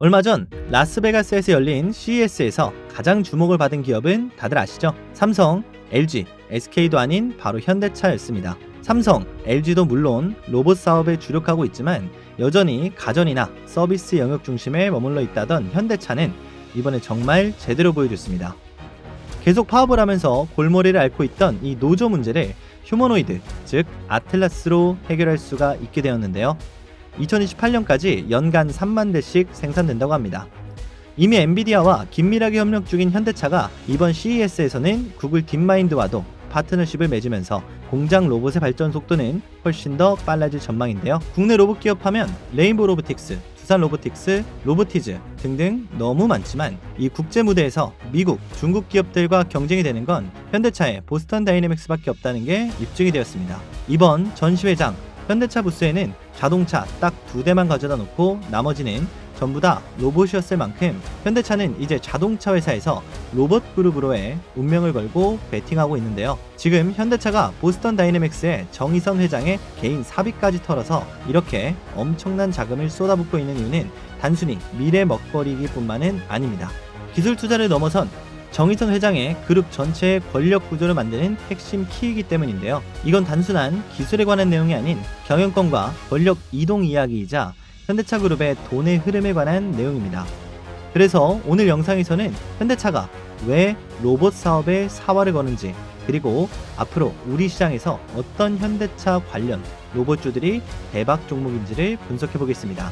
얼마 전 라스베가스에서 열린 CES에서 가장 주목을 받은 기업은 다들 아시죠? 삼성, LG, SK도 아닌 바로 현대차였습니다. 삼성, LG도 물론 로봇 사업에 주력하고 있지만 여전히 가전이나 서비스 영역 중심에 머물러 있다던 현대차는 이번에 정말 제대로 보여줬습니다. 계속 파업을 하면서 골머리를 앓고 있던 이 노조 문제를 휴머노이드, 즉 아틀라스로 해결할 수가 있게 되었는데요. 2028년까지 연간 3만 대씩 생산된다고 합니다. 이미 엔비디아와 긴밀하게 협력 중인 현대차가 이번 CES에서는 구글 딥마인드와도 파트너십을 맺으면서 공장 로봇의 발전 속도는 훨씬 더 빨라질 전망인데요. 국내 로봇 기업 하면 레인보 로보틱스, 두산 로보틱스, 로보티즈 등등 너무 많지만 이 국제 무대에서 미국, 중국 기업들과 경쟁이 되는 건 현대차의 보스턴 다이내믹스밖에 없다는 게 입증이 되었습니다. 이번 전시회장 현대차 부스에는 자동차 딱 두 대만 가져다 놓고 나머지는 전부 다 로봇이었을 만큼 현대차는 이제 자동차 회사에서 로봇 그룹으로의 운명을 걸고 베팅하고 있는데요. 지금 현대차가 보스턴 다이내믹스의 정의선 회장의 개인 사비까지 털어서 이렇게 엄청난 자금을 쏟아붓고 있는 이유는 단순히 미래 먹거리기뿐만은 아닙니다. 기술 투자를 넘어선 정의선 회장의 그룹 전체의 권력 구조를 만드는 핵심 키이기 때문인데요. 이건 단순한 기술에 관한 내용이 아닌 경영권과 권력 이동 이야기이자 현대차 그룹의 돈의 흐름에 관한 내용입니다. 그래서 오늘 영상에서는 현대차가 왜 로봇 사업에 사활을 거는지 그리고 앞으로 우리 시장에서 어떤 현대차 관련 로봇주들이 대박 종목인지를 분석해 보겠습니다.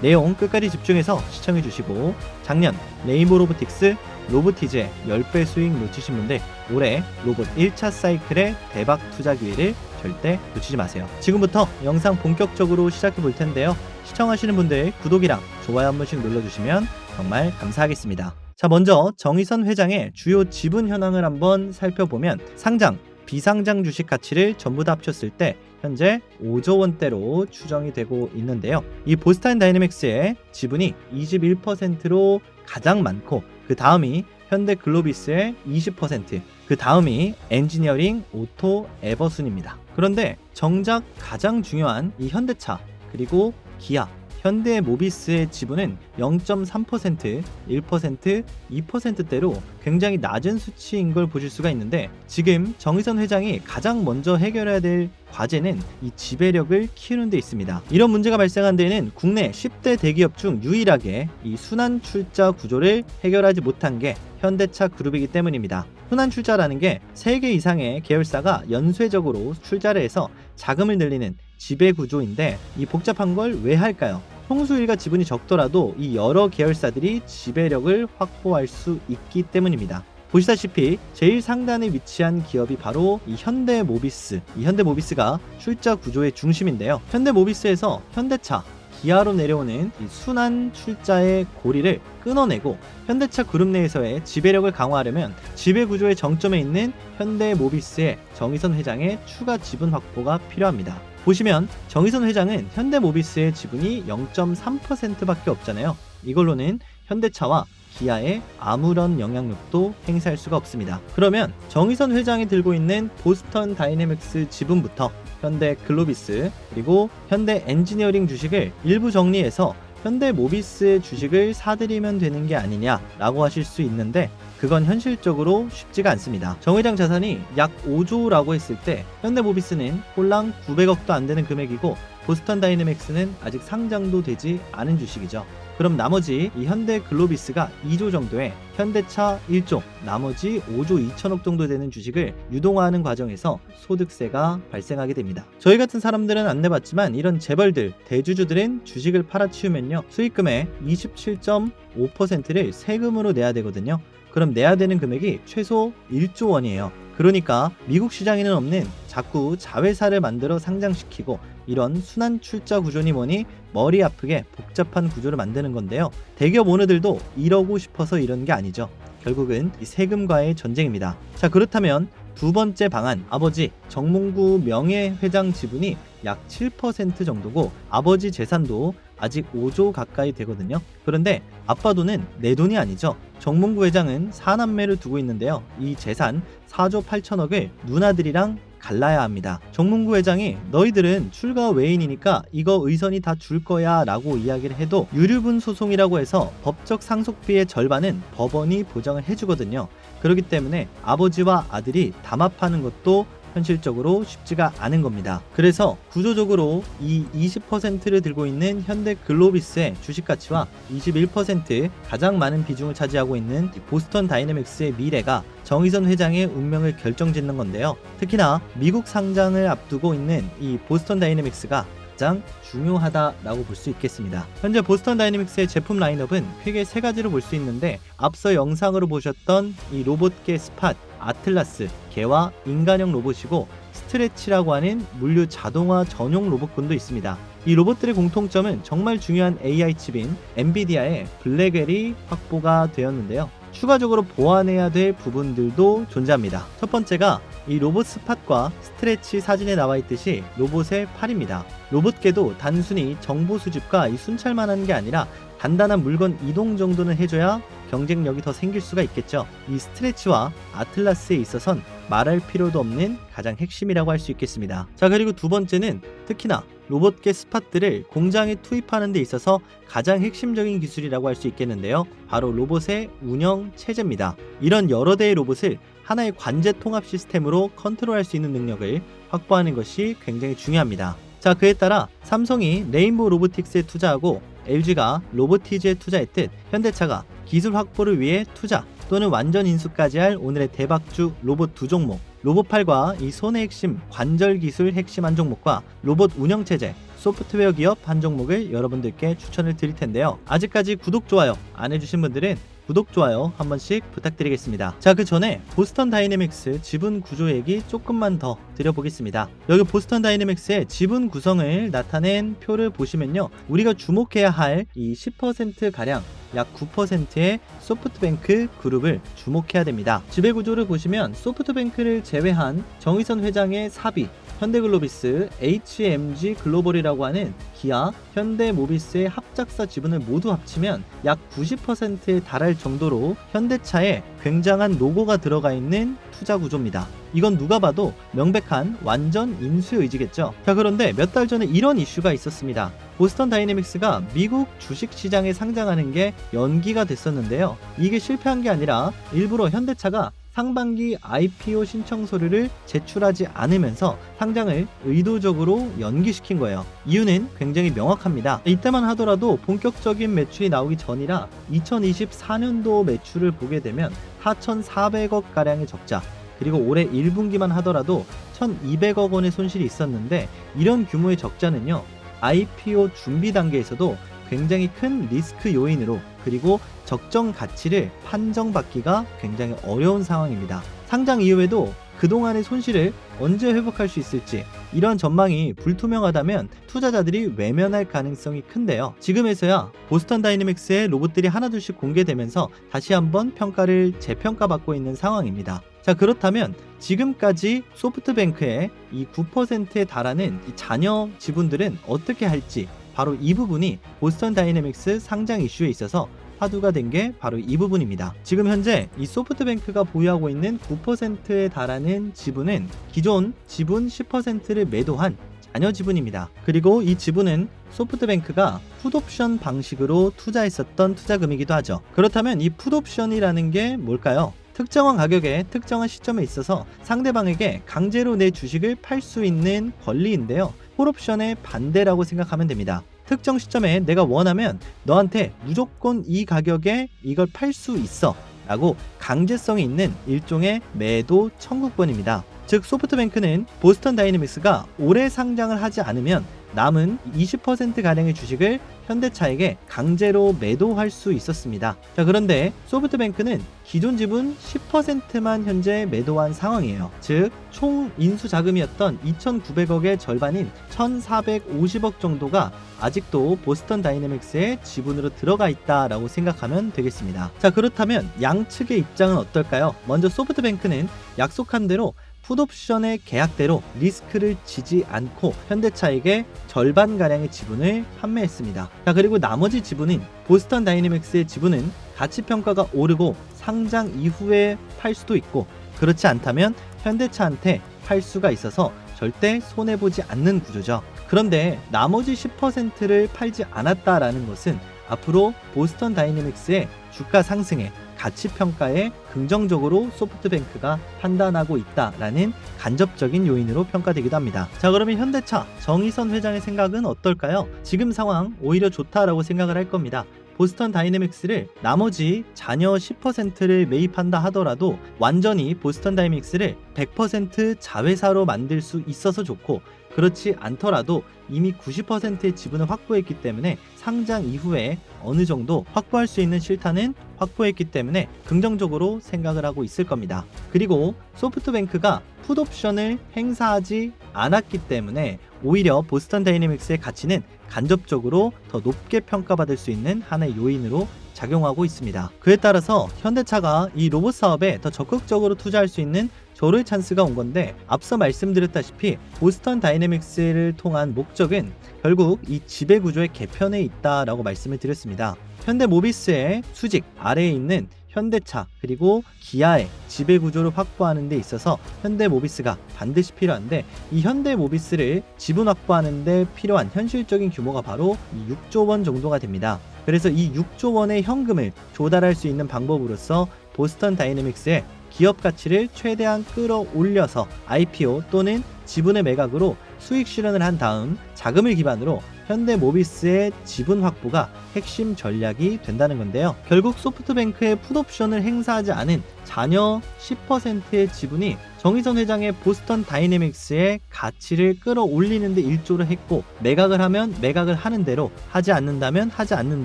내용 끝까지 집중해서 시청해 주시고 작년 레이모 로보틱스 로보티즈의 10배 수익 놓치신 분들 올해 로봇 1차 사이클의 대박 투자 기회를 절대 놓치지 마세요. 지금부터 영상 본격적으로 시작해 볼 텐데요. 시청하시는 분들 구독이랑 좋아요 한 번씩 눌러주시면 정말 감사하겠습니다. 자, 먼저 정의선 회장의 주요 지분 현황을 한번 살펴보면 상장, 비상장 주식 가치를 전부 다 합쳤을 때 현재 5조 원대로 추정이 되고 있는데요. 이 보스타인 다이내믹스의 지분이 21%로 가장 많고 그 다음이 현대 글로비스의 20%, 그 다음이 엔지니어링 오토 에버순입니다. 그런데 정작 가장 중요한 이 현대차 그리고 기아 현대 모비스의 지분은 0.3%, 1%, 2%대로 굉장히 낮은 수치인 걸 보실 수가 있는데 지금 정의선 회장이 가장 먼저 해결해야 될 과제는 이 지배력을 키우는 데 있습니다. 이런 문제가 발생한 데에는 국내 10대 대기업 중 유일하게 이 순환 출자 구조를 해결하지 못한 게 현대차 그룹이기 때문입니다. 순환 출자라는 게 3개 이상의 계열사가 연쇄적으로 출자를 해서 자금을 늘리는 지배 구조인데 이 복잡한 걸 왜 할까요? 총수일가 지분이 적더라도 이 여러 계열사들이 지배력을 확보할 수 있기 때문입니다. 보시다시피 제일 상단에 위치한 기업이 바로 이 현대모비스. 이 현대모비스가 출자 구조의 중심인데요. 현대모비스에서 현대차, 기아로 내려오는 이 순환 출자의 고리를 끊어내고 현대차 그룹 내에서의 지배력을 강화하려면 지배 구조의 정점에 있는 현대모비스의 정의선 회장의 추가 지분 확보가 필요합니다. 보시면 정의선 회장은 현대모비스의 지분이 0.3%밖에 없잖아요. 이걸로는 현대차와 기아에 아무런 영향력도 행사할 수가 없습니다. 그러면 정의선 회장이 들고 있는 보스턴 다이내믹스 지분부터 현대 글로비스 그리고 현대 엔지니어링 주식을 일부 정리해서 현대 모비스의 주식을 사들이면 되는 게 아니냐라고 하실 수 있는데 그건 현실적으로 쉽지가 않습니다. 정 회장 자산이 약 5조라고 했을 때 현대 모비스는 홀랑 900억도 안 되는 금액이고 보스턴 다이내믹스는 아직 상장도 되지 않은 주식이죠. 그럼 나머지 이 현대 글로비스가 2조 정도의 현대차 1조, 나머지 5조 2천억 정도 되는 주식을 유동화하는 과정에서 소득세가 발생하게 됩니다. 저희 같은 사람들은 안 내봤지만 이런 재벌들, 대주주들은 주식을 팔아치우면요. 수익금의 27.5%를 세금으로 내야 되거든요. 그럼 내야 되는 금액이 최소 1조 원이에요. 그러니까 미국 시장에는 없는 자꾸 자회사를 만들어 상장시키고 이런 순환 출자 구조니 뭐니 머리 아프게 복잡한 구조를 만드는 건데요. 대기업 오너들도 이러고 싶어서 이런 게 아니죠. 결국은 이 세금과의 전쟁입니다. 자, 그렇다면 두 번째 방안, 아버지 정몽구 명예회장 지분이 약 7% 정도고 아버지 재산도 아직 5조 가까이 되거든요. 그런데 아빠 돈은 내 돈이 아니죠. 정몽구 회장은 사남매를 두고 있는데요. 이 재산 4조 8천억을 누나들이랑 갈라야 합니다. 정문구 회장이 너희들은 출가 외인이니까 이거 의선이 다 줄 거야 라고 이야기를 해도 유류분 소송이라고 해서 법적 상속비의 절반은 법원이 보장을 해주거든요. 그렇기 때문에 아버지와 아들이 담합하는 것도 현실적으로 쉽지가 않은 겁니다. 그래서 구조적으로 이 20%를 들고 있는 현대 글로비스의 주식 가치와 21% 가장 많은 비중을 차지하고 있는 보스턴 다이내믹스의 미래가 정의선 회장의 운명을 결정짓는 건데요. 특히나 미국 상장을 앞두고 있는 이 보스턴 다이내믹스가 가장 중요하다라고 볼 수 있겠습니다. 현재 보스턴 다이내믹스의 제품 라인업은 크게 세 가지로 볼 수 있는데 앞서 영상으로 보셨던 이 로봇계 스팟, 아틀라스, 개와 인간형 로봇이고 스트레치라고 하는 물류 자동화 전용 로봇군도 있습니다. 이 로봇들의 공통점은 정말 중요한 AI 칩인 엔비디아의 블랙웰이 확보가 되었는데요. 추가적으로 보완해야 될 부분들도 존재합니다. 첫 번째가 이 로봇 스팟과 스트레치 사진에 나와 있듯이 로봇의 팔입니다. 로봇계도 단순히 정보 수집과 이 순찰만 하는 게 아니라 간단한 물건 이동 정도는 해줘야 경쟁력이 더 생길 수가 있겠죠. 이 스트레치와 아틀라스에 있어선 말할 필요도 없는 가장 핵심이라고 할 수 있겠습니다. 자, 그리고 두 번째는 특히나 로봇계 스팟들을 공장에 투입하는 데 있어서 가장 핵심적인 기술이라고 할 수 있겠는데요. 바로 로봇의 운영 체제입니다. 이런 여러 대의 로봇을 하나의 관제 통합 시스템으로 컨트롤할 수 있는 능력을 확보하는 것이 굉장히 중요합니다. 자, 그에 따라 삼성이 레인보우 로보틱스에 투자하고 LG가 로보티즈에 투자했듯 현대차가 기술 확보를 위해 투자 또는 완전 인수까지 할 오늘의 대박주 로봇 두 종목 로봇팔과 이 손의 핵심 관절 기술 핵심 한 종목과 로봇 운영 체제 소프트웨어 기업 한 종목을 여러분들께 추천을 드릴 텐데요. 아직까지 구독 좋아요 안 해주신 분들은 구독 좋아요 한 번씩 부탁드리겠습니다. 자, 그 전에 보스턴 다이내믹스 지분 구조 얘기 조금만 더 드려보겠습니다. 여기 보스턴 다이내믹스의 지분 구성을 나타낸 표를 보시면요. 우리가 주목해야 할 이 10% 가량 약 9%의 소프트뱅크 그룹을 주목해야 됩니다. 지배 구조를 보시면 소프트뱅크를 제외한 정의선 회장의 사비, 현대글로비스, HMG 글로벌이라고 하는 기아, 현대모비스의 합작사 지분을 모두 합치면 약 90%에 달할 정도로 현대차에 굉장한 로고가 들어가 있는 투자 구조입니다. 이건 누가 봐도 명백한 완전 인수의 의지겠죠. 자, 그런데 몇 달 전에 이런 이슈가 있었습니다. 보스턴 다이내믹스가 미국 주식 시장에 상장하는 게 연기가 됐었는데요. 이게 실패한 게 아니라 일부러 현대차가 상반기 IPO 신청 서류를 제출하지 않으면서 상장을 의도적으로 연기시킨 거예요. 이유는 굉장히 명확합니다. 이때만 하더라도 본격적인 매출이 나오기 전이라 2024년도 매출을 보게 되면 4,400억 가량의 적자, 그리고 올해 1분기만 하더라도 1,200억 원의 손실이 있었는데 이런 규모의 적자는요. IPO 준비 단계에서도 굉장히 큰 리스크 요인으로 그리고 적정 가치를 판정받기가 굉장히 어려운 상황입니다. 상장 이후에도 그동안의 손실을 언제 회복할 수 있을지 이런 전망이 불투명하다면 투자자들이 외면할 가능성이 큰데요. 지금에서야 보스턴 다이내믹스의 로봇들이 하나둘씩 공개되면서 다시 한번 평가를 재평가받고 있는 상황입니다. 자 그렇다면 지금까지 소프트뱅크의 이 9%에 달하는 이 자녀 지분들은 어떻게 할지 바로 이 부분이 보스턴 다이내믹스 상장 이슈에 있어서 화두가 된 게 바로 이 부분입니다. 지금 현재 이 소프트뱅크가 보유하고 있는 9%에 달하는 지분은 기존 지분 10%를 매도한 자녀 지분입니다. 그리고 이 지분은 소프트뱅크가 풋옵션 방식으로 투자했었던 투자금이기도 하죠. 그렇다면 이 풋옵션이라는 게 뭘까요? 특정한 가격에 특정한 시점에 있어서 상대방에게 강제로 내 주식을 팔 수 있는 권리인데요. 콜옵션의 반대라고 생각하면 됩니다. 특정 시점에 내가 원하면 너한테 무조건 이 가격에 이걸 팔 수 있어 라고 강제성이 있는 일종의 매도 청구권입니다. 즉 소프트뱅크는 보스턴 다이내믹스가 올해 상장을 하지 않으면 남은 20% 가량의 주식을 현대차에게 강제로 매도할 수 있었습니다. 자, 그런데 소프트뱅크는 기존 지분 10%만 현재 매도한 상황이에요. 즉, 총 인수 자금이었던 2,900억의 절반인 1,450억 정도가 아직도 보스턴 다이내믹스의 지분으로 들어가 있다라고 생각하면 되겠습니다. 자, 그렇다면 양측의 입장은 어떨까요? 먼저 소프트뱅크는 약속한 대로 풋옵션의 계약대로 리스크를 지지 않고 현대차에게 절반가량의 지분을 판매했습니다. 자, 그리고 나머지 지분인 보스턴 다이내믹스의 지분은 가치평가가 오르고 상장 이후에 팔 수도 있고 그렇지 않다면 현대차한테 팔 수가 있어서 절대 손해보지 않는 구조죠. 그런데 나머지 10%를 팔지 않았다라는 것은 앞으로 보스턴 다이내믹스의 주가 상승에 가치 평가에 긍정적으로 소프트뱅크가 판단하고 있다라는 간접적인 요인으로 평가되기도 합니다. 자, 그러면 현대차 정의선 회장의 생각은 어떨까요? 지금 상황 오히려 좋다라고 생각을 할 겁니다. 보스턴 다이내믹스를 나머지 잔여 10%를 매입한다 하더라도 완전히 보스턴 다이내믹스를 100% 자회사로 만들 수 있어서 좋고 그렇지 않더라도 이미 90%의 지분을 확보했기 때문에 상장 이후에 어느 정도 확보할 수 있는 실탄은 확보했기 때문에 긍정적으로 생각을 하고 있을 겁니다. 그리고 소프트뱅크가 풋옵션을 행사하지 않았기 때문에 오히려 보스턴 다이내믹스의 가치는 간접적으로 더 높게 평가받을 수 있는 하나의 요인으로 작용하고 있습니다. 그에 따라서 현대차가 이 로봇 사업에 더 적극적으로 투자할 수 있는 조를 찬스가 온 건데 앞서 말씀드렸다시피 보스턴 다이내믹스를 통한 목적은 결국 이 지배 구조의 개편에 있다라고 말씀을 드렸습니다. 현대 모비스의 수직 아래에 있는 현대차 그리고 기아의 지배 구조를 확보하는 데 있어서 현대 모비스가 반드시 필요한데 이 현대 모비스를 지분 확보하는 데 필요한 현실적인 규모가 바로 이 6조 원 정도가 됩니다. 그래서 이 6조 원의 현금을 조달할 수 있는 방법으로서 보스턴 다이내믹스의 기업 가치를 최대한 끌어올려서 IPO 또는 지분의 매각으로 수익 실현을 한 다음 자금을 기반으로 현대 모비스의 지분 확보가 핵심 전략이 된다는 건데요. 결국 소프트뱅크의 풋옵션을 행사하지 않은 잔여 10%의 지분이 정의선 회장의 보스턴 다이내믹스의 가치를 끌어올리는 데 일조를 했고 매각을 하면 매각을 하는 대로 하지 않는다면 하지 않는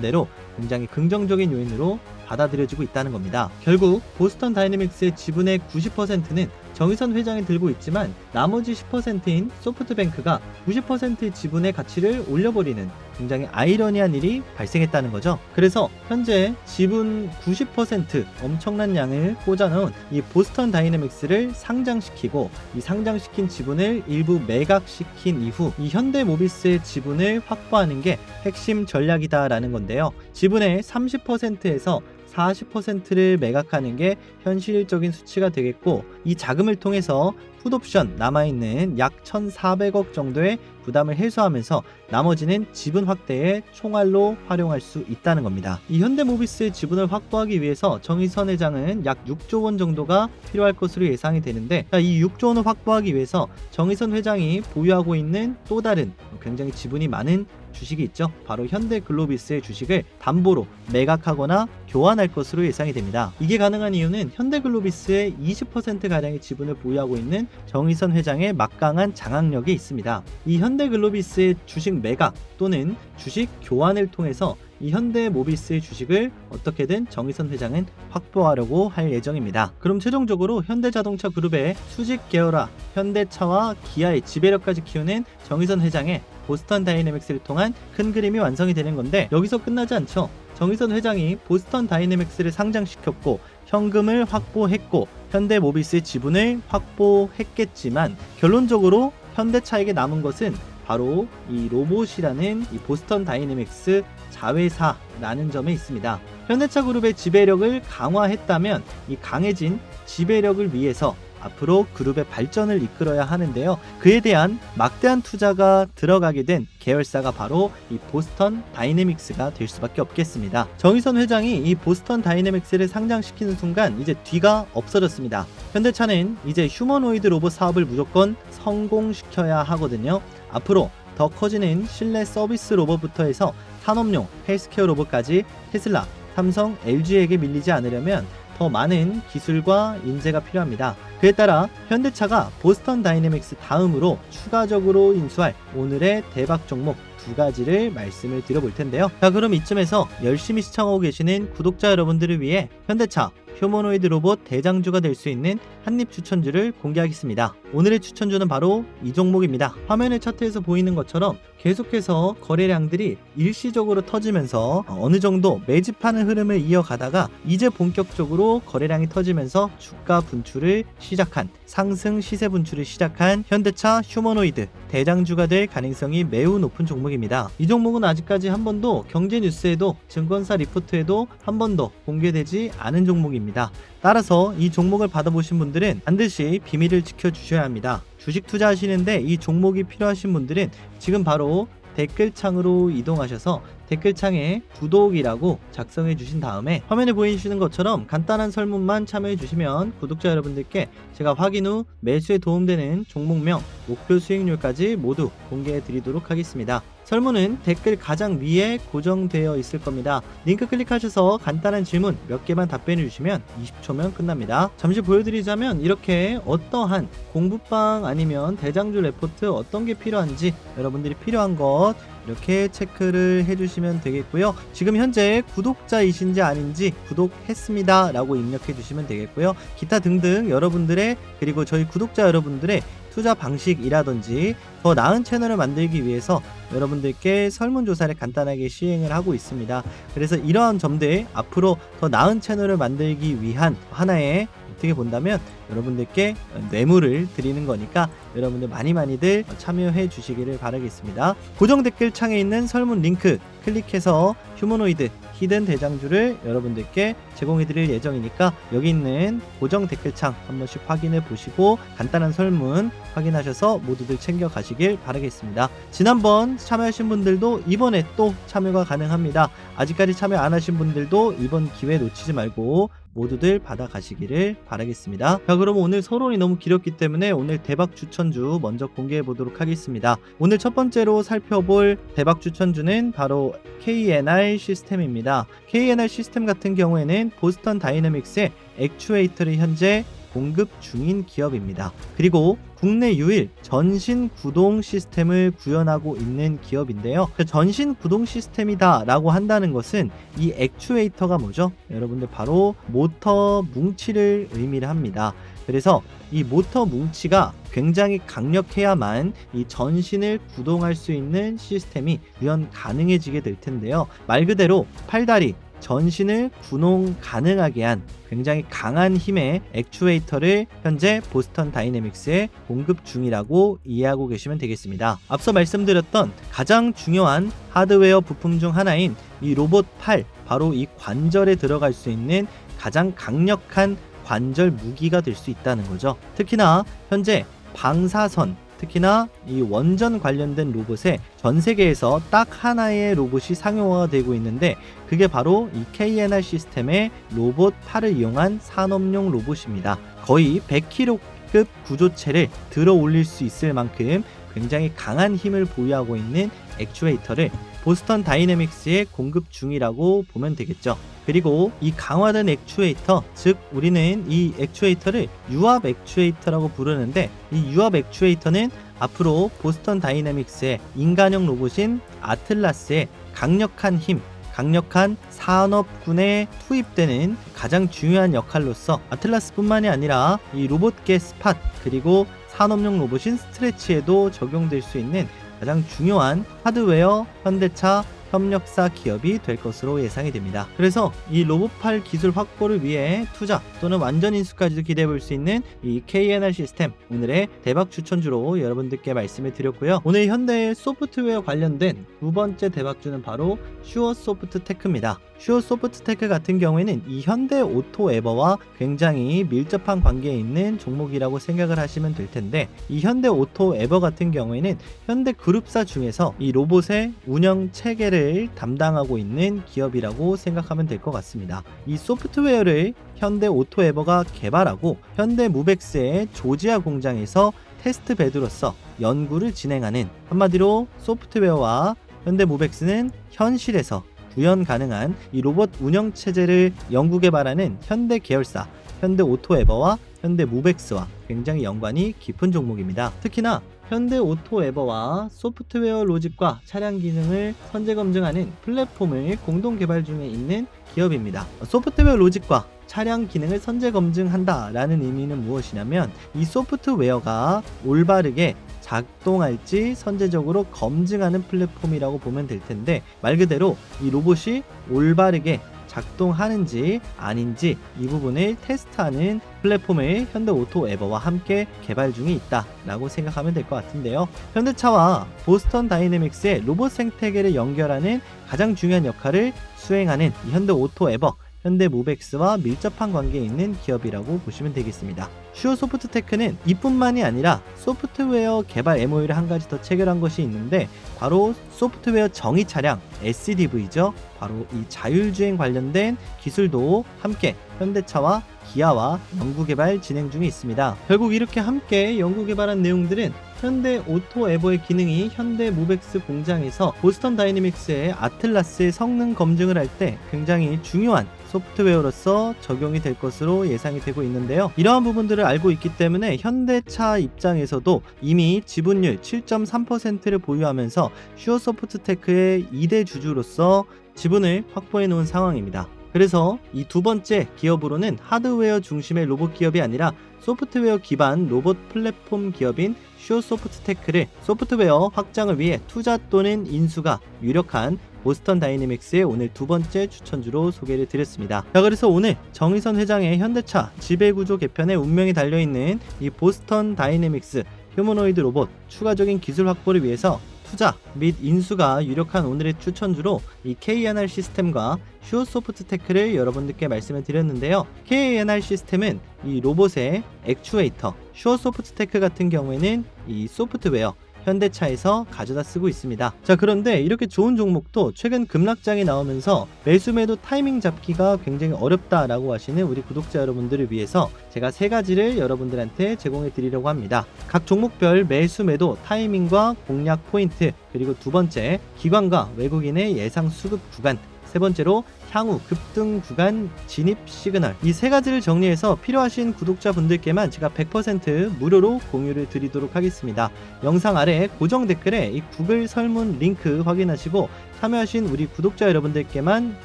대로 굉장히 긍정적인 요인으로 받아들여지고 있다는 겁니다. 결국 보스턴 다이내믹스의 지분의 90%는 정의선 회장이 들고 있지만 나머지 10%인 소프트뱅크가 90%의 지분의 가치를 올려버리는 굉장히 아이러니한 일이 발생했다는 거죠. 그래서 현재 지분 90% 엄청난 양을 꽂아놓은 이 보스턴 다이내믹스를 상장시키고 이 상장시킨 지분을 일부 매각시킨 이후 이 현대 모비스의 지분을 확보하는 게 핵심 전략이다라는 건데요. 지분의 30%에서 40%를 매각하는 게 현실적인 수치가 되겠고 이 자금을 통해서 풋옵션 남아있는 약 1,400억 정도의 부담을 해소하면서 나머지는 지분 확대에 총알로 활용할 수 있다는 겁니다. 이 현대모비스의 지분을 확보하기 위해서 정의선 회장은 약 6조 원 정도가 필요할 것으로 예상이 되는데 이 6조 원을 확보하기 위해서 정의선 회장이 보유하고 있는 또 다른 굉장히 지분이 많은 주식이 있죠. 바로 현대글로비스의 주식을 담보로 매각하거나 교환할 것으로 예상이 됩니다. 이게 가능한 이유는 현대글로비스의 20%가량의 지분을 보유하고 있는 정의선 회장의 막강한 장악력이 있습니다. 이 현대글로비스의 주식 매각 또는 주식 교환을 통해서 이 현대모비스의 주식을 어떻게든 정의선 회장은 확보하려고 할 예정입니다. 그럼 최종적으로 현대자동차 그룹의 수직 계열화 현대차와 기아의 지배력까지 키우는 정의선 회장의 보스턴 다이내믹스를 통한 큰 그림이 완성이 되는 건데 여기서 끝나지 않죠. 정의선 회장이 보스턴 다이내믹스를 상장시켰고 현금을 확보했고 현대모비스의 지분을 확보했겠지만 결론적으로 현대차에게 남은 것은 바로 이 로봇이라는 이 보스턴 다이내믹스 자회사라는 점에 있습니다. 현대차 그룹의 지배력을 강화했다면 이 강해진 지배력을 위해서 앞으로 그룹의 발전을 이끌어야 하는데요. 그에 대한 막대한 투자가 들어가게 된 계열사가 바로 이 보스턴 다이내믹스가 될 수밖에 없겠습니다. 정의선 회장이 이 보스턴 다이내믹스를 상장시키는 순간 이제 뒤가 없어졌습니다. 현대차는 이제 휴머노이드 로봇 사업을 무조건 성공시켜야 하거든요. 앞으로 더 커지는 실내 서비스 로봇부터 해서 산업용 헬스케어 로봇까지 테슬라, 삼성, LG에게 밀리지 않으려면 더 많은 기술과 인재가 필요합니다. 그에 따라 현대차가 보스턴 다이내믹스 다음으로 추가적으로 인수할 오늘의 대박 종목 두 가지를 말씀을 드려볼 텐데요. 자, 그럼 이쯤에서 열심히 시청하고 계시는 구독자 여러분들을 위해 현대차 휴머노이드 로봇 대장주가 될 수 있는 한입 추천주를 공개하겠습니다. 오늘의 추천주는 바로 이 종목입니다. 화면의 차트에서 보이는 것처럼 계속해서 거래량들이 일시적으로 터지면서 어느 정도 매집하는 흐름을 이어가다가 이제 본격적으로 거래량이 터지면서 주가 분출을 시작한 상승 시세 분출을 시작한 현대차 휴머노이드 대장주가 될 가능성이 매우 높은 종목입니다. 이 종목은 아직까지 한 번도 경제 뉴스에도 증권사 리포트에도 한 번도 공개되지 않은 종목입니다. 따라서 이 종목을 받아보신 분들은 반드시 비밀을 지켜주셔야 합니다. 주식 투자하시는데 이 종목이 필요하신 분들은 지금 바로 댓글창으로 이동하셔서 댓글창에 구독이라고 작성해 주신 다음에 화면에 보이시는 것처럼 간단한 설문만 참여해 주시면 구독자 여러분들께 제가 확인 후 매수에 도움되는 종목명, 목표 수익률까지 모두 공개해 드리도록 하겠습니다. 설문은 댓글 가장 위에 고정되어 있을 겁니다. 링크 클릭하셔서 간단한 질문 몇 개만 답변해 주시면 20초면 끝납니다. 잠시 보여드리자면 이렇게 어떠한 공부방 아니면 대장주 레포트 어떤 게 필요한지 여러분들이 필요한 것 이렇게 체크를 해주시면 되겠고요. 지금 현재 구독자이신지 아닌지 구독했습니다 라고 입력해 주시면 되겠고요. 기타 등등 여러분들의 그리고 저희 구독자 여러분들의 투자 방식이라든지 더 나은 채널을 만들기 위해서 여러분들께 설문조사를 간단하게 시행을 하고 있습니다. 그래서 이러한 점들 앞으로 더 나은 채널을 만들기 위한 하나의 어떻게 본다면 여러분들께 뇌물을 드리는 거니까 여러분들 많이 많이들 참여해 주시기를 바라겠습니다. 고정 댓글 창에 있는 설문 링크 클릭해서 휴머노이드 히든 대장주를 여러분들께 제공해 드릴 예정이니까 여기 있는 고정 댓글창 한 번씩 확인해 보시고 간단한 설문 확인하셔서 모두들 챙겨 가시길 바라겠습니다. 지난번 참여하신 분들도 이번에 또 참여가 가능합니다. 아직까지 참여 안 하신 분들도 이번 기회 놓치지 말고 모두들 받아가시기를 바라겠습니다. 자, 그럼 오늘 서론이 너무 길었기 때문에 오늘 대박 추천주 먼저 공개해 보도록 하겠습니다. 오늘 첫 번째로 살펴볼 대박 추천주는 바로 KNR 시스템입니다. KNR 시스템 같은 경우에는 보스턴 다이내믹스의 액추에이터를 현재 공급 중인 기업입니다. 그리고 국내 유일 전신 구동 시스템을 구현하고 있는 기업인데요. 그 전신 구동 시스템이다라고 한다는 것은 이 액추에이터가 뭐죠? 여러분들 바로 모터 뭉치를 의미를 합니다. 그래서 이 모터 뭉치가 굉장히 강력해야만 이 전신을 구동할 수 있는 시스템이 구현 가능해지게 될 텐데요. 말 그대로 팔다리, 전신을 구동 가능하게 한 굉장히 강한 힘의 액추에이터를 현재 보스턴 다이내믹스에 공급 중이라고 이해하고 계시면 되겠습니다. 앞서 말씀드렸던 가장 중요한 하드웨어 부품 중 하나인 이 로봇 팔, 바로 이 관절에 들어갈 수 있는 가장 강력한 관절 무기가 될 수 있다는 거죠. 특히나 현재 방사선 특히나 이 원전 관련된 로봇에 전 세계에서 딱 하나의 로봇이 상용화가 되고 있는데 그게 바로 이 KNR 시스템의 로봇 팔을 이용한 산업용 로봇입니다. 거의 100kg급 구조체를 들어 올릴 수 있을 만큼 굉장히 강한 힘을 보유하고 있는 액추에이터를 보스턴 다이내믹스에 공급 중이라고 보면 되겠죠. 그리고 이 강화된 액추에이터, 즉 우리는 이 액추에이터를 유압 액추에이터라고 부르는데 이 유압 액추에이터는 앞으로 보스턴 다이내믹스의 인간형 로봇인 아틀라스의 강력한 힘, 강력한 산업군에 투입되는 가장 중요한 역할로서 아틀라스뿐만이 아니라 이 로봇계 스팟 그리고 산업용 로봇인 스트레치에도 적용될 수 있는 가장 중요한 하드웨어 현대차 협력사 기업이 될 것으로 예상이 됩니다. 그래서 이 로봇팔 기술 확보를 위해 투자 또는 완전 인수까지도 기대해 볼 수 있는 이 KNR 시스템 오늘의 대박 추천주로 여러분들께 말씀을 드렸고요. 오늘 현대의 소프트웨어 관련된 두 번째 대박주는 바로 슈어 소프트 테크입니다. 슈어 소프트 테크 같은 경우에는 이 현대 오토 에버와 굉장히 밀접한 관계에 있는 종목이라고 생각을 하시면 될 텐데 이 현대 오토 에버 같은 경우에는 현대 그룹사 중에서 이 로봇의 운영 체계를 담당하고 있는 기업이라고 생각하면 될 것 같습니다. 이 소프트웨어를 현대 오토 에버가 개발하고 현대 무벡스의 조지아 공장에서 테스트 베드로서 연구를 진행하는 한마디로 소프트웨어와 현대 무벡스는 현실에서 구현 가능한 이 로봇 운영 체제를 연구 개발하는 현대 계열사 현대 오토에버와 현대 무벡스와 굉장히 연관이 깊은 종목입니다. 특히나 현대 오토 에버와 소프트웨어 로직과 차량 기능을 선제 검증하는 플랫폼을 공동 개발 중에 있는 기업입니다. 소프트웨어 로직과 차량 기능을 선제 검증한다 라는 의미는 무엇이냐면 이 소프트웨어가 올바르게 작동할지 선제적으로 검증하는 플랫폼이라고 보면 될 텐데 말 그대로 이 로봇이 올바르게 작동하는지 아닌지 이 부분을 테스트하는 플랫폼을 현대 오토 에버와 함께 개발 중에 있다라고 생각하면 될 것 같은데요. 현대차와 보스턴 다이내믹스의 로봇 생태계를 연결하는 가장 중요한 역할을 수행하는 이 현대 오토 에버 현대 모백스와 밀접한 관계에 있는 기업이라고 보시면 되겠습니다. 슈어 소프트테크는 이뿐만이 아니라 소프트웨어 개발 MOU를 한 가지 더 체결한 것이 있는데 바로 소프트웨어 정의 차량 SDV죠. 바로 이 자율주행 관련된 기술도 함께 현대차와 기아와 연구개발 진행 중에 있습니다. 결국 이렇게 함께 연구개발한 내용들은 현대 오토 에버의 기능이 현대 모백스 공장에서 보스턴 다이내믹스의 아틀라스의 성능 검증을 할 때 굉장히 중요한 소프트웨어로서 적용이 될 것으로 예상이 되고 있는데요. 이러한 부분들을 알고 있기 때문에 현대차 입장에서도 이미 지분율 7.3%를 보유하면서 슈어소프트테크의 2대 주주로서 지분을 확보해 놓은 상황입니다. 그래서 이 두 번째 기업으로는 하드웨어 중심의 로봇 기업이 아니라 소프트웨어 기반 로봇 플랫폼 기업인 슈어소프트테크를 소프트웨어 확장을 위해 투자 또는 인수가 유력한 보스턴 다이내믹스의 오늘 두 번째 추천주로 소개를 드렸습니다. 자, 그래서 오늘 정의선 회장의 현대차 지배구조 개편에 운명이 달려있는 이 보스턴 다이내믹스 휴머노이드 로봇 추가적인 기술 확보를 위해서 투자 및 인수가 유력한 오늘의 추천주로 이 KNR 시스템과 슈어소프트 테크를 여러분들께 말씀을 드렸는데요. KNR 시스템은 이 로봇의 액추에이터, 슈어소프트 테크 같은 경우에는 이 소프트웨어, 현대차에서 가져다 쓰고 있습니다. 자, 그런데 이렇게 좋은 종목도 최근 급락장이 나오면서 매수 매도 타이밍 잡기가 굉장히 어렵다라고 하시는 우리 구독자 여러분들을 위해서 제가 세 가지를 여러분들한테 제공해 드리려고 합니다. 각 종목별 매수 매도 타이밍과 공략 포인트, 그리고 두 번째, 기관과 외국인의 예상 수급 구간, 세 번째로 향후 급등 구간 진입 시그널 이 세 가지를 정리해서 필요하신 구독자분들께만 제가 100% 무료로 공유를 드리도록 하겠습니다. 영상 아래 고정 댓글에 이 구글 설문 링크 확인하시고 참여하신 우리 구독자 여러분들께만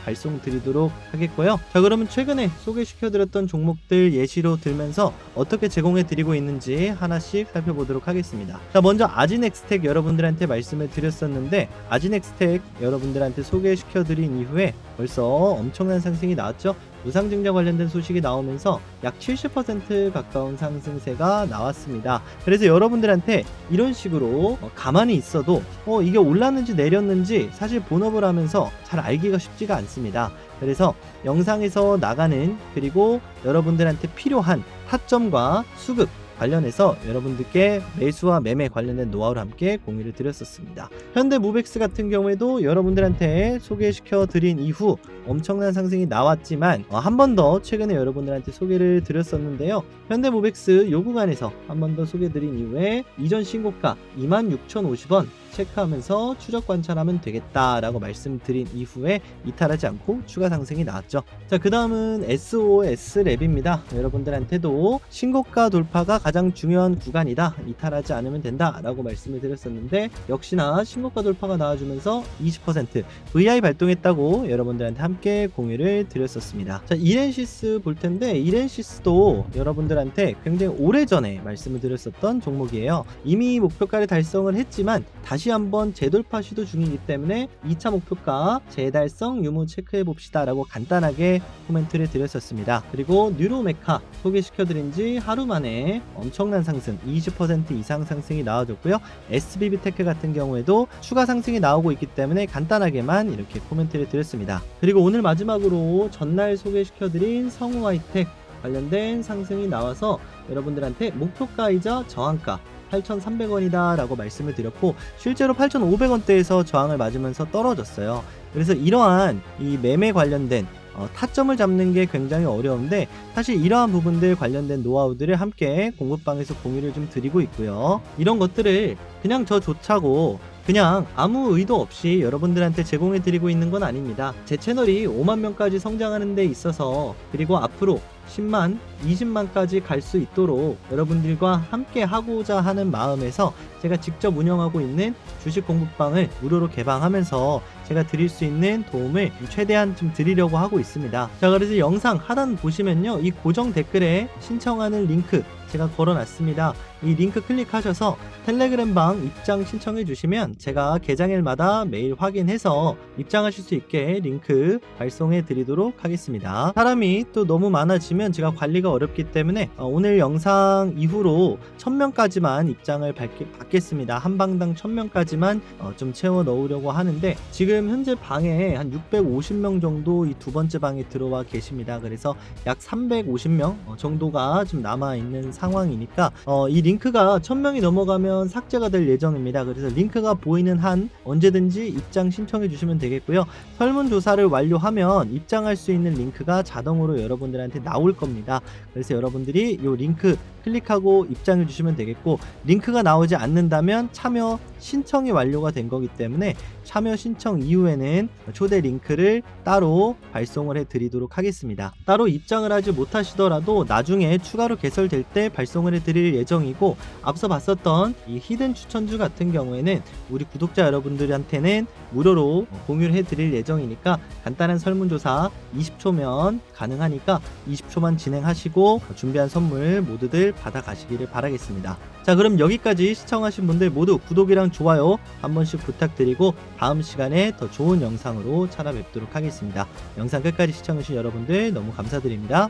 발송 드리도록 하겠고요. 자 그러면 최근에 소개시켜드렸던 종목들 예시로 들면서 어떻게 제공해 드리고 있는지 하나씩 살펴보도록 하겠습니다. 자 먼저 아지넥스텍 여러분들한테 말씀을 드렸었는데 아지넥스텍 여러분들한테 소개시켜드린 이후에 벌써 엄청난 상승이 나왔죠. 무상증자 관련된 소식이 나오면서 약 70% 가까운 상승세가 나왔습니다. 그래서 여러분들한테 이런 식으로 어, 가만히 있어도 어, 이게 올랐는지 내렸는지 사실 본업을 하면서 잘 알기가 쉽지가 않습니다. 그래서 영상에서 나가는 그리고 여러분들한테 필요한 타점과 수급 관련해서 여러분들께 매수와 매매 관련된 노하우를 함께 공유를 드렸었습니다. 현대 무백스 같은 경우에도 여러분들한테 소개시켜 드린 이후 엄청난 상승이 나왔지만 어, 한번 더 최근에 여러분들한테 소개를 드렸었는데요. 현대 무백스 요 구간에서 한 번 더 소개 드린 이후에 이전 신고가 26,050원 체크하면서 추적 관찰하면 되겠다라고 말씀드린 이후에 이탈하지 않고 추가 상승이 나왔죠. 자, 그 다음은 SOS 랩입니다. 여러분들한테도 신고가 돌파가 가장 중요한 구간이다. 이탈하지 않으면 된다 라고 말씀을 드렸었는데 역시나 신고가 돌파가 나와주면서 20% VI 발동했다고 여러분들한테 함께 공유를 드렸었습니다. 자, 이렌시스 볼 텐데 이렌시스도 여러분들한테 굉장히 오래전에 말씀을 드렸었던 종목이에요. 이미 목표가를 달성을 했지만 다시 한번 재돌파 시도 중이기 때문에 2차 목표가 재달성 유무 체크해 봅시다 라고 간단하게 코멘트를 드렸었습니다. 그리고 뉴로메카 소개시켜드린 지 하루 만에 엄청난 상승 20% 이상 상승이 나와줬고요. SBB테크 같은 경우에도 추가 상승이 나오고 있기 때문에 간단하게만 이렇게 코멘트를 드렸습니다. 그리고 오늘 마지막으로 전날 소개시켜드린 성우 하이텍 관련된 상승이 나와서 여러분들한테 목표가이자 저항가 8,300원이다 라고 말씀을 드렸고 실제로 8,500원대에서 저항을 맞으면서 떨어졌어요. 그래서 이러한 이 매매 관련된 어, 타점을 잡는 게 굉장히 어려운데 사실 이러한 부분들 관련된 노하우들을 함께 공부방에서 공유를 좀 드리고 있고요. 이런 것들을 그냥 저 조차고 그냥 아무 의도 없이 여러분들한테 제공해 드리고 있는 건 아닙니다. 제 채널이 5만 명까지 성장하는 데 있어서 그리고 앞으로 10만, 20만까지 갈 수 있도록 여러분들과 함께 하고자 하는 마음에서 제가 직접 운영하고 있는 주식 공부방을 무료로 개방하면서 제가 드릴 수 있는 도움을 최대한 좀 드리려고 하고 있습니다. 자, 그래서 영상 하단 보시면요. 이 고정 댓글에 신청하는 링크 제가 걸어놨습니다. 이 링크 클릭하셔서 텔레그램 방 입장 신청해 주시면 제가 개장일마다 매일 확인해서 입장하실 수 있게 링크 발송해 드리도록 하겠습니다. 사람이 또 너무 많아지면 않으면 제가 관리가 어렵기 때문에 어, 오늘 영상 이후로 1000명까지만 입장을 받겠습니다. 한 방당 1000명까지만 어, 좀 채워 넣으려고 하는데 지금 현재 방에 한 650명 정도 이 두 번째 방에 들어와 계십니다. 그래서 약 350명 어, 정도가 좀 남아 있는 상황이니까 어, 이 링크가 1000명이 넘어가면 삭제가 될 예정입니다. 그래서 링크가 보이는 한 언제든지 입장 신청해 주시면 되겠고요. 설문조사를 완료하면 입장할 수 있는 링크가 자동으로 여러분들한테 나올 겁니다. 그래서 여러분들이 이 링크 클릭하고 입장해 주시면 되겠고 링크가 나오지 않는다면 참여 신청이 완료가 된 거기 때문에 참여 신청 이후에는 초대 링크를 따로 발송을 해 드리도록 하겠습니다. 따로 입장을 하지 못하시더라도 나중에 추가로 개설될 때 발송을 해 드릴 예정이고 앞서 봤었던 이 히든 추천주 같은 경우에는 우리 구독자 여러분들한테는 무료로 공유를 해 드릴 예정이니까 간단한 설문조사 20초면 가능하니까 20 초만 진행하시고 준비한 선물 모두들 받아가시기를 바라겠습니다. 자 그럼 여기까지 시청하신 분들 모두 구독이랑 좋아요 한 번씩 부탁드리고 다음 시간에 더 좋은 영상으로 찾아뵙도록 하겠습니다. 영상 끝까지 시청해주신 여러분들 너무 감사드립니다.